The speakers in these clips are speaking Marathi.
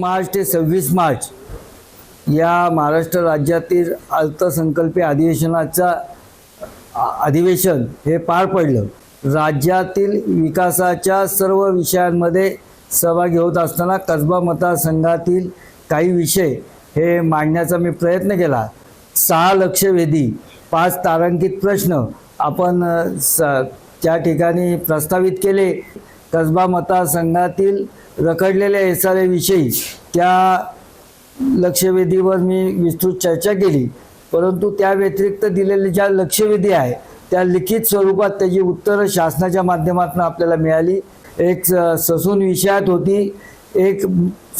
मार्च ते सव्वीस मार्च या महाराष्ट्र राज्यातील अर्थसंकल्पीय अधिवेशनाचा अधिवेशन हे पार पडलं. राज्यातील विकासाच्या सर्व विषयांमध्ये सहभागी होत असताना कसबा मतदारसंघातील काही विषय हे मांडण्याचा मी प्रयत्न केला. सहा लक्षवेधी पाच तारांकित प्रश्न आपण स त्या ठिकाणी प्रस्तावित केले. कसबा मतदारसंघातील रखडलेल्या एस आर विषयी त्या लक्षवेधीवर मी विस्तृत चर्चा केली. परंतु त्या व्यतिरिक्त दिलेले ज्या लक्षवेधी आहे त्या लिखित स्वरूपात त्याची उत्तरं शासनाच्या माध्यमातून आपल्याला मिळाली. एक स- ससून विषयात होती. एक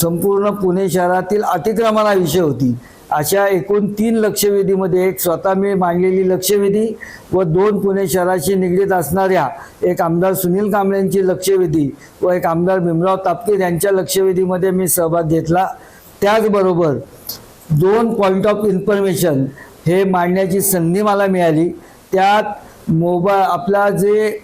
संपूर्ण पुणे शहरातील अतिक्रमणा विषय होती. अशा एकूण तीन लक्षवेधीमध्ये एक स्वतः मी मांडलेली लक्षवेधी व दोन पुणे शहराशी निगडीत असणाऱ्या एक आमदार सुनील कांबळेंची लक्षवेधी व एक आमदार भीमराव तापकीर यांच्या लक्षवेधीमध्ये मी सहभाग घेतला. त्याचबरोबर दोन पॉईंट ऑफ इन्फॉर्मेशन हे मांडण्याची संधी मला मिळाली. त्यात मोबा आपला जे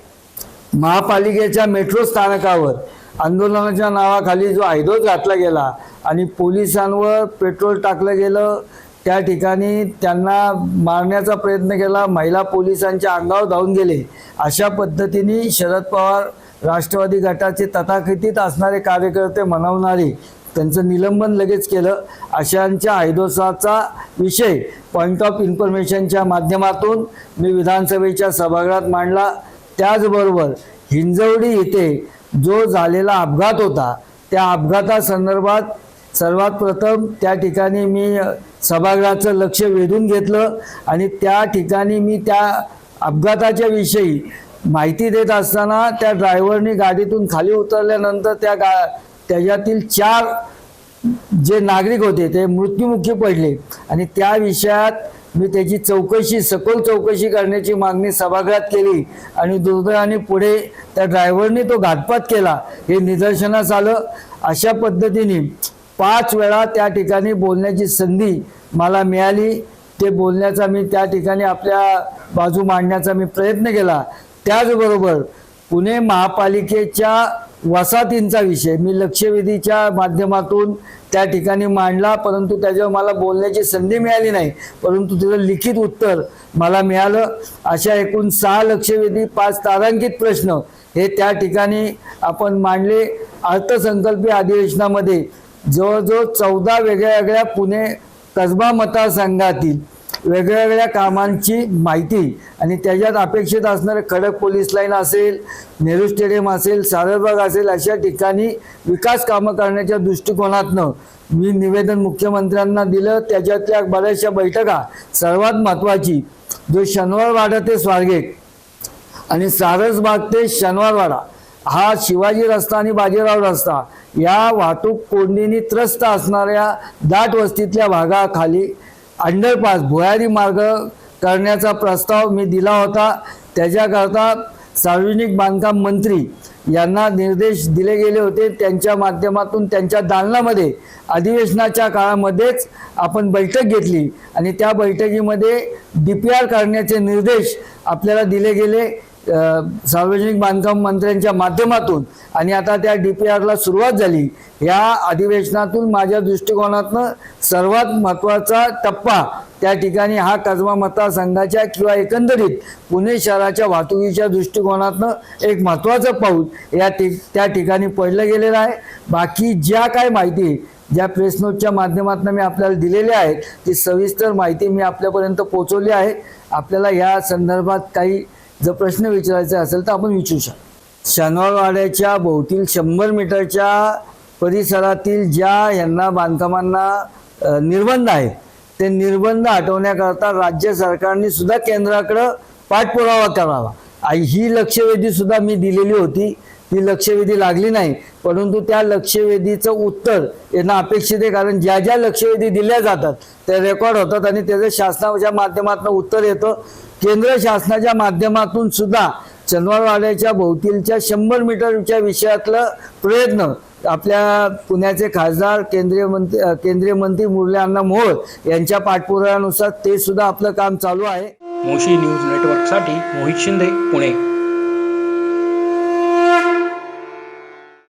महापालिकेच्या मेट्रो स्थानकावर आंदोलनाच्या नावाखाली जो आयदोस घातला गेला आणि पोलिसांवर पेट्रोल टाकलं गेलं त्या ठिकाणी त्यांना मारण्याचा प्रयत्न केला महिला पोलिसांच्या अंगावर धावून गेले. अशा पद्धतीने शरद पवार राष्ट्रवादी गटाचे तथाकथित असणारे कार्यकर्ते मनवणारे त्यांचं निलंबन लगेच केलं. अशांच्या आयदोसाचा विषय पॉईंट ऑफ इन्फॉर्मेशनच्या माध्यमातून मी विधानसभेच्या सभागृहात मांडला. त्याचबरोबर हिंजवडी इथे जो झालेला अपघात होता त्या अपघातासंदर्भात सर्वात प्रथम त्या ठिकाणी मी सभागृहाचं लक्ष वेधून घेतलं आणि त्या ठिकाणी मी त्या अपघाताच्या विषयी माहिती देत असताना त्या ड्रायव्हरनी गाडीतून खाली उतरल्यानंतर त्या गा त्याच्यातील चार जे नागरिक होते ते मृत्युमुखी पडले. आणि त्या विषयात मी त्याची चौकशी सखोल चौकशी करण्याची मागणी सभागृहात केली आणि दुर्दैवाने पुढे त्या ड्रायव्हरने तो घातपात केला. हे निदर्शनास आलं. अशा पद्धतीने पाच वेळा त्या ठिकाणी बोलण्याची संधी मला मिळाली. ते बोलण्याचा मी त्या ठिकाणी आपल्या बाजू मांडण्याचा मी प्रयत्न केला. त्याचबरोबर पुणे महापालिकेच्या वसाहतींचा विषय. मी लक्षवेधीच्या माध्यमातून त्या ठिकाणी मांडला परंतु त्याच्यावर मला बोलण्याची संधी मिळाली नाही. परंतु तिचं लिखित उत्तर मला मिळालं. अशा एकूण सहा लक्षवेधी पाच तारांकित प्रश्न हे त्या ठिकाणी आपण मांडले. अर्थसंकल्पीय अधिवेशनामध्ये जवळजवळ चौदा वेगळ्या वेगळ्या पुणे कसबा मतदारसंघातील वेगळ्या वेगळ्या कामांची माहिती आणि त्याच्यात अपेक्षित असणारे खडक पोलीस लाईन असेल नेहरू स्टेडियम असेल सारसबाग असेल अशा ठिकाणी विकास कामं करण्याच्या दृष्टिकोनातनं मी निवेदन मुख्यमंत्र्यांना दिलं. त्याच्यातल्या बऱ्याचशा बैठका सर्वात महत्त्वाची जो शनिवारवाडा ते स्वारगेट आणि सारसबाग ते शनिवारवाडा हा शिवाजी रस्ता आणि बाजीराव रस्ता या वाहतूक कोंडीने त्रस्त असणाऱ्या दाट वस्तीतल्या भागाखाली अंडरपास भुयारी मार्ग करण्याचा प्रस्ताव मी दिला होता. त्याच्याकरता सार्वजनिक बांधकाम मंत्री यांना निर्देश दिले गेले होते. त्यांच्या माध्यमातून त्यांच्या दालनामध्ये अधिवेशनाच्या काळामध्येच आपण बैठक घेतली आणि त्या बैठकीमध्ये डी पी आर करण्याचे निर्देश आपल्याला दिले गेले. सार्वजनिक बांधकाम मंत्र्यांच्या माध्यमातून आणि आता त्या डी पी आरला सुरुवात झाली या अधिवेशनातून माझ्या दृष्टिकोनातनं सर्वात महत्त्वाचा टप्पा त्या ठिकाणी हा कसबा मतदारसंघाच्या किंवा एकंदरीत पुणे शहराच्या वाहतुकीच्या दृष्टिकोनातनं एक महत्त्वाचं पाऊल या ठिक त्या ठिकाणी पडलं गेलेलं आहे. बाकी ज्या काय माहिती ज्या प्रेस नोटच्या माध्यमातून मी आपल्याला दिलेल्या आहेत ती सविस्तर माहिती मी आपल्यापर्यंत पोहोचवली आहे. आपल्याला या संदर्भात काही जर प्रश्न विचारायचा असेल तर आपण विचारू शकतो. शनिवारवाड्याच्या भोवतील शंभर मीटरच्या परिसरातील ज्या यांना बांधकामांना निर्बंध आहे ते निर्बंध हटवण्याकरता राज्य सरकारने सुद्धा केंद्राकडं पाठपुरावा करावा. ही लक्षवेधी सुद्धा मी दिलेली होती. ती लक्षवेधी लागली नाही. परंतु त्या लक्षवेधीचं उत्तर यांना अपेक्षित आहे. कारण ज्या ज्या लक्षवेधी दिल्या जातात त्या रेकॉर्ड होतात आणि त्याचं शासनाच्या माध्यमातून उत्तर येतं. केंद्र शासनाच्या माध्यमातून सुद्धा चंदवारवाड्याच्या भोवतीलच्या शंभर मीटरच्या विषयातलं प्रयत्न आपल्या पुण्याचे खासदार केंद्रीय मंत्री केंद्रीय मंत्री मुरली अण्णा मोहोळ यांच्या पाठपुराव्यानुसार ते सुद्धा आपलं काम चालू आहे. मोशी न्यूज नेटवर्कसाठी मोहित शिंदे पुणे.